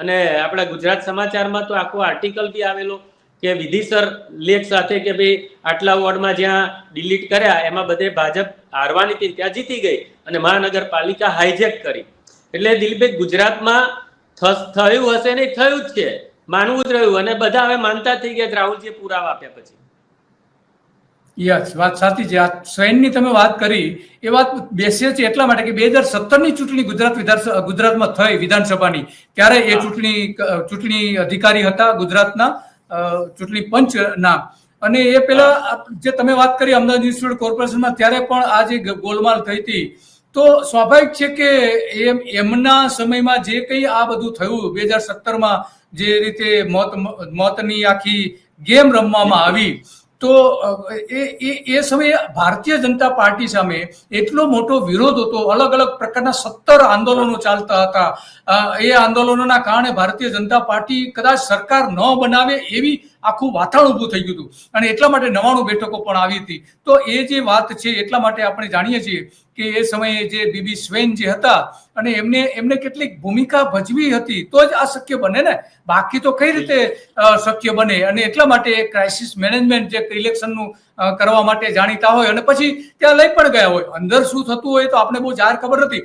અને આપણા ગુજરાત સમાચારમાં તો આખો આર્ટિકલ બી આવેલો કે વિધિસર લેખ સાથે કે ભાઈ આટલા વોર્ડમાં જ્યાં ડિલીટ કર્યા, એમાં બધે ભાજપ હારવાની હતી ત્યાં જીતી ગઈ અને મહાનગરપાલિકા હાઈજેક કરી. એટલે દિલીપભાઈ, ગુજરાતમાં થયું હશે ને થયું જ છે. માનવું જ રહ્યું અને બધા હવે માનતા થઈ ગયા રાહુલજીએ પુરાવા આપ્યા પછી. યસ વાત સાચી છે. આ સ્વયંની તમે વાત કરી એ વાત બેસે છે એટલા માટે કે બે હજાર સત્તરની ચૂંટણી ગુજરાત વિધાનસભા ગુજરાતમાં થઈ વિધાનસભાની. ત્યારે એ ચૂંટણી ચૂંટણી અધિકારી હતા ગુજરાતના ચૂંટણી પંચના. અને એ પેલા જે તમે વાત કરી અમદાવાદ મ્યુનિસિપલ કોર્પોરેશનમાં ત્યારે પણ આ જે ગોલમાલ થઈ હતી તો સ્વાભાવિક છે કે એમ એમના સમયમાં જે કંઈ આ બધું થયું બે હજાર સત્તરમાં જે રીતે મોત મોતની આખી ગેમ રમવામાં આવી તો એ એ એ સમયે ભારતીય જનતા પાર્ટી સામે એટલો મોટો વિરોધ હતો, અલગ અલગ પ્રકારના સત્તર આંદોલનો ચાલતા હતા. એ આંદોલનોના કારણે ભારતીય જનતા પાર્ટી કદાચ સરકાર ન બનાવે એવી આખું વાતાવરણ ઊભું થઈ ગયું હતું. અને એટલા માટે નવાણું બેઠકો પણ આવી હતી. તો એ જે વાત છે, એટલા માટે આપણે જાણીએ છીએ કે એ સમયે જે બીબી સ્વેન જે હતા, અને એમને એમને કેટલીક ભૂમિકા ભજવી હતી, તો જ આ શક્ય બને ને? બાકી તો કઈ રીતે શક્ય બને? અને એટલા માટે ક્રાઇસિસ મેનેજમેન્ટ જે ઇલેક્શનનું કરવા માટે જાણીતા હોય અને પછી ત્યાં લઈ પણ ગયા હોય. અંદર શું થતું હોય તો આપણે બહુ જાહેર ખબર નથી.